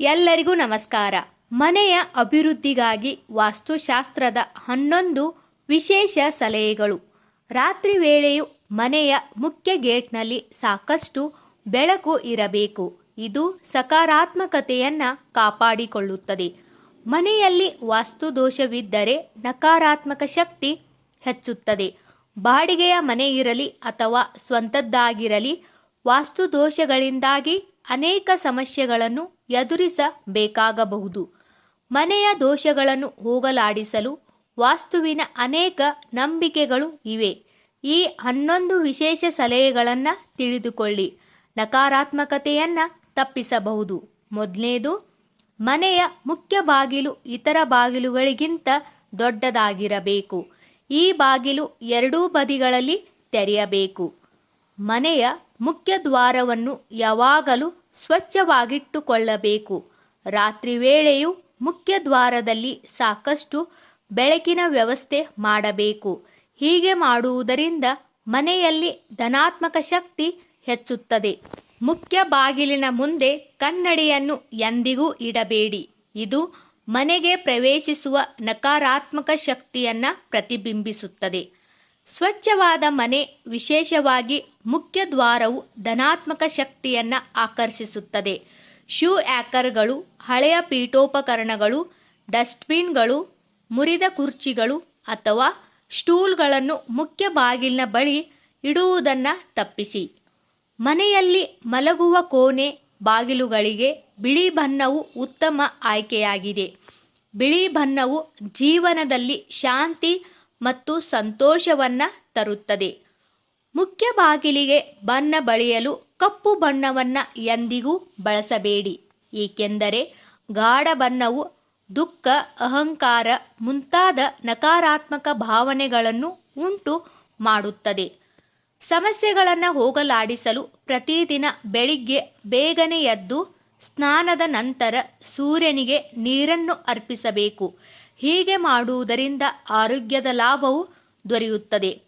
ಎಲ್ಲರಿಗೂ ನಮಸ್ಕಾರ. ಮನೆಯ ಅಭಿವೃದ್ಧಿಗಾಗಿ ವಾಸ್ತುಶಾಸ್ತ್ರದ ಹನ್ನೊಂದು ವಿಶೇಷ ಸಲಹೆಗಳು. ರಾತ್ರಿ ವೇಳೆಯು ಮನೆಯ ಮುಖ್ಯ ಗೇಟ್ನಲ್ಲಿ ಸಾಕಷ್ಟು ಬೆಳಕು ಇರಬೇಕು. ಇದು ಸಕಾರಾತ್ಮಕತೆಯನ್ನು ಕಾಪಾಡಿಕೊಳ್ಳುತ್ತದೆ. ಮನೆಯಲ್ಲಿ ವಾಸ್ತುದೋಷವಿದ್ದರೆ ನಕಾರಾತ್ಮಕ ಶಕ್ತಿ ಹೆಚ್ಚುತ್ತದೆ. ಬಾಡಿಗೆಯ ಮನೆ ಇರಲಿ ಅಥವಾ ಸ್ವಂತದ್ದಾಗಿರಲಿ, ವಾಸ್ತುದೋಷಗಳಿಂದಾಗಿ ಅನೇಕ ಸಮಸ್ಯೆಗಳನ್ನು ಎದುರಿಸಬೇಕಾಗಬಹುದು. ಮನೆಯ ದೋಷಗಳನ್ನು ಹೋಗಲಾಡಿಸಲು ವಾಸ್ತುವಿನ ಅನೇಕ ನಂಬಿಕೆಗಳು ಇವೆ. ಈ ಹನ್ನೊಂದು ವಿಶೇಷ ಸಲಹೆಗಳನ್ನು ತಿಳಿದುಕೊಳ್ಳಿ. ನಕಾರಾತ್ಮಕತೆಯನ್ನು ತಪ್ಪಿಸಬಹುದು. ಮೊದಲನೇದು, ಮನೆಯ ಮುಖ್ಯ ಬಾಗಿಲು ಇತರ ಬಾಗಿಲುಗಳಿಗಿಂತ ದೊಡ್ಡದಾಗಿರಬೇಕು. ಈ ಬಾಗಿಲು ಎರಡೂ ಬದಿಗಳಲ್ಲಿ ತೆರೆಯಬೇಕು. ಮನೆಯ ಮುಖ್ಯ ದ್ವಾರವನ್ನು ಯಾವಾಗಲೂ ಸ್ವಚ್ಛವಾಗಿಟ್ಟುಕೊಳ್ಳಬೇಕು. ರಾತ್ರಿ ವೇಳೆಯು ಮುಖ್ಯ ದ್ವಾರದಲ್ಲಿ ಸಾಕಷ್ಟು ಬೆಳಕಿನ ವ್ಯವಸ್ಥೆ ಮಾಡಬೇಕು. ಹೀಗೆ ಮಾಡುವುದರಿಂದ ಮನೆಯಲ್ಲಿ ಧನಾತ್ಮಕ ಶಕ್ತಿ ಹೆಚ್ಚುತ್ತದೆ. ಮುಖ್ಯ ಬಾಗಿಲಿನ ಮುಂದೆ ಕನ್ನಡಿಯನ್ನು ಎಂದಿಗೂ ಇಡಬೇಡಿ. ಇದು ಮನೆಗೆ ಪ್ರವೇಶಿಸುವ ನಕಾರಾತ್ಮಕ ಶಕ್ತಿಯನ್ನ ಪ್ರತಿಬಿಂಬಿಸುತ್ತದೆ. ಸ್ವಚ್ಛವಾದ ಮನೆ ವಿಶೇಷವಾಗಿ ಮುಖ್ಯ ದ್ವಾರವು ಧನಾತ್ಮಕ ಶಕ್ತಿಯನ್ನ ಆಕರ್ಷಿಸುತ್ತದೆ. ಶೂ ಆ್ಯಕರ್ಗಳು ಹಳೆಯ ಪೀಠೋಪಕರಣಗಳು, ಡಸ್ಟ್ಬಿನ್ಗಳು, ಮುರಿದ ಕುರ್ಚಿಗಳು ಅಥವಾ ಸ್ಟೂಲ್ಗಳನ್ನು ಮುಖ್ಯ ಬಾಗಿಲಿನ ಬಳಿ ಇಡುವುದನ್ನು ತಪ್ಪಿಸಿ. ಮನೆಯಲ್ಲಿ ಮಲಗುವ ಕೋಣೆ ಬಾಗಿಲುಗಳಿಗೆ ಬಿಳಿ ಬಣ್ಣವು ಉತ್ತಮ ಆಯ್ಕೆಯಾಗಿದೆ. ಬಿಳಿ ಬಣ್ಣವು ಜೀವನದಲ್ಲಿ ಶಾಂತಿ ಮತ್ತು ಸಂತೋಷವನ್ನ ತರುತ್ತದೆ. ಮುಖ್ಯ ಬಾಗಿಲಿಗೆ ಬಣ್ಣ ಬಳಿಯಲು ಕಪ್ಪು ಬಣ್ಣವನ್ನ ಎಂದಿಗೂ ಬಳಸಬೇಡಿ. ಏಕೆಂದರೆ ಗಾಢ ಬಣ್ಣವು ದುಃಖ, ಅಹಂಕಾರ ಮುಂತಾದ ನಕಾರಾತ್ಮಕ ಭಾವನೆಗಳನ್ನು ಉಂಟು ಮಾಡುತ್ತದೆ. ಸಮಸ್ಯೆಗಳನ್ನು ಹೋಗಲಾಡಿಸಲು ಪ್ರತಿದಿನ ಬೆಳಿಗ್ಗೆ ಬೇಗನೆ ಎದ್ದು ಸ್ನಾನದ ನಂತರ ಸೂರ್ಯನಿಗೆ ನೀರನ್ನು ಅರ್ಪಿಸಬೇಕು. ಹೀಗೆ ಮಾಡುವುದರಿಂದ ಆರೋಗ್ಯದ ಲಾಭವು ದೊರೆಯುತ್ತದೆ.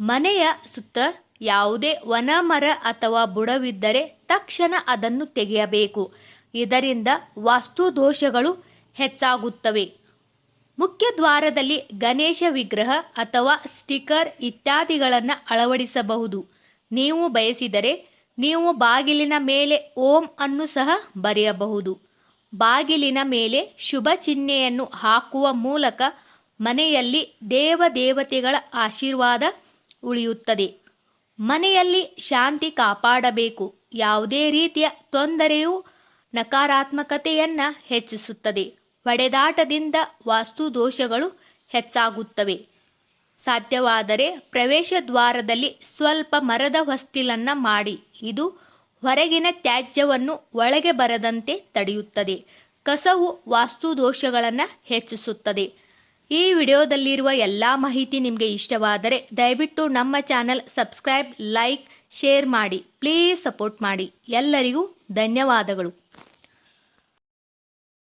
ಮನೆಯ ಸುತ್ತ ಯಾವುದೇ ವನ, ಮರ ಅಥವಾ ಬುಡವಿದ್ದರೆ ತಕ್ಷಣ ಅದನ್ನು ತೆಗೆಯಬೇಕು. ಇದರಿಂದ ವಾಸ್ತು ದೋಷಗಳು ಹೆಚ್ಚಾಗುತ್ತವೆ. ಮುಖ್ಯ ದ್ವಾರದಲ್ಲಿ ಗಣೇಶ ವಿಗ್ರಹ ಅಥವಾ ಸ್ಟಿಕರ್ ಇತ್ಯಾದಿಗಳನ್ನು ಅಳವಡಿಸಬಹುದು. ನೀವು ಬಯಸಿದರೆ ನೀವು ಬಾಗಿಲಿನ ಮೇಲೆ ಓಂ ಅನ್ನು ಸಹ ಬರೆಯಬಹುದು. ಬಾಗಿಲಿನ ಮೇಲೆ ಶುಭ ಚಿಹ್ನೆಯನ್ನು ಹಾಕುವ ಮೂಲಕ ಮನೆಯಲ್ಲಿ ದೇವದೇವತೆಗಳ ಆಶೀರ್ವಾದ ಉಳಿಯುತ್ತದೆ. ಮನೆಯಲ್ಲಿ ಶಾಂತಿ ಕಾಪಾಡಬೇಕು. ಯಾವುದೇ ರೀತಿಯ ತೊಂದರೆಯು ನಕಾರಾತ್ಮಕತೆಯನ್ನು ಹೆಚ್ಚಿಸುತ್ತದೆ. ಹೊಡೆದಾಟದಿಂದ ವಾಸ್ತು ದೋಷಗಳು ಹೆಚ್ಚಾಗುತ್ತವೆ. ಸಾಧ್ಯವಾದರೆ ಪ್ರವೇಶ ದ್ವಾರದಲ್ಲಿ ಸ್ವಲ್ಪ ಮರದ ಹೊಸ್ತಿಲನ್ನು ಮಾಡಿ. ಇದು ಹೊರಗಿನ ತ್ಯಾಜ್ಯವನ್ನು ಒಳಗೆ ಬರದಂತೆ ತಡೆಯುತ್ತದೆ. ಕಸವು ವಾಸ್ತು ದೋಷಗಳನ್ನು ಹೆಚ್ಚಿಸುತ್ತದೆ. ಈ ವಿಡಿಯೋದಲ್ಲಿರುವ ಎಲ್ಲ ಮಾಹಿತಿ ನಿಮಗೆ ಇಷ್ಟವಾದರೆ ದಯವಿಟ್ಟು ನಮ್ಮ ಚಾನಲ್ ಸಬ್ಸ್ಕ್ರೈಬ್, ಲೈಕ್, ಶೇರ್ ಮಾಡಿ. ಪ್ಲೀಸ್ ಸಪೋರ್ಟ್ ಮಾಡಿ. ಎಲ್ಲರಿಗೂ ಧನ್ಯವಾದಗಳು.